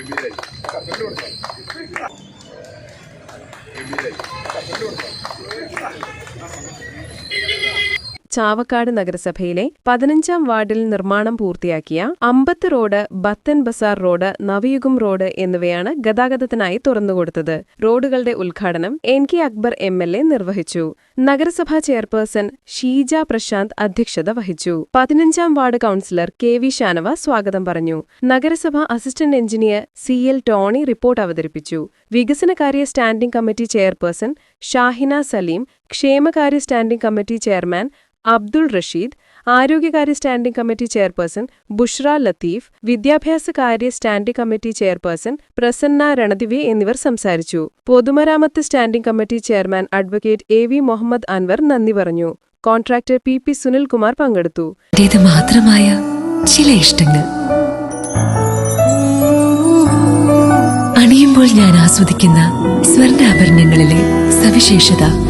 M B Chavakkad നഗരസഭയിലെ പതിനഞ്ചാം വാർഡിൽ നിർമ്മാണം പൂർത്തിയാക്കിയ അമ്പത്ത് road Bathan Bazar road Navayugam road എന്നിവയാണ് ഗതാഗതത്തിനായി തുറന്നുകൊടുത്തത്. റോഡുകളുടെ ഉദ്ഘാടനം N K Akbar M L A നിർവഹിച്ചു. നഗരസഭാ ചെയർപേഴ്സൺ ഷീജ പ്രശാന്ത് അധ്യക്ഷത വഹിച്ചു. പതിനഞ്ചാം ward councillor K V Shanava സ്വാഗതം പറഞ്ഞു. നഗരസഭാ assistant engineer C L Tony report അവതരിപ്പിച്ചു. വികസനകാര്യ standing committee chairperson Shahina Saleem ക്ഷേമകാര്യ standing committee chairman Abdul Rasheed ആരോഗ്യകാര്യ standing committee chairperson Bushra Latheef വിദ്യാഭ്യാസ കാര്യ standing committee chairperson Prasanna Ranadive എന്നിവർ സംസാരിച്ചു. പൊതുമരാമത്ത് standing committee chairman advocate A V Muhammad Anwar നന്ദി പറഞ്ഞു. കോൺട്രാക്ടർ പി പി സുനിൽകുമാർ പങ്കെടുത്തു. മാത്രമായ ചില ഇഷ്ടങ്ങൾ. അണിയുമ്പോൾ ഞാൻ ആസ്വദിക്കുന്ന സ്വർണാഭരണങ്ങളിലെ സവിശേഷത.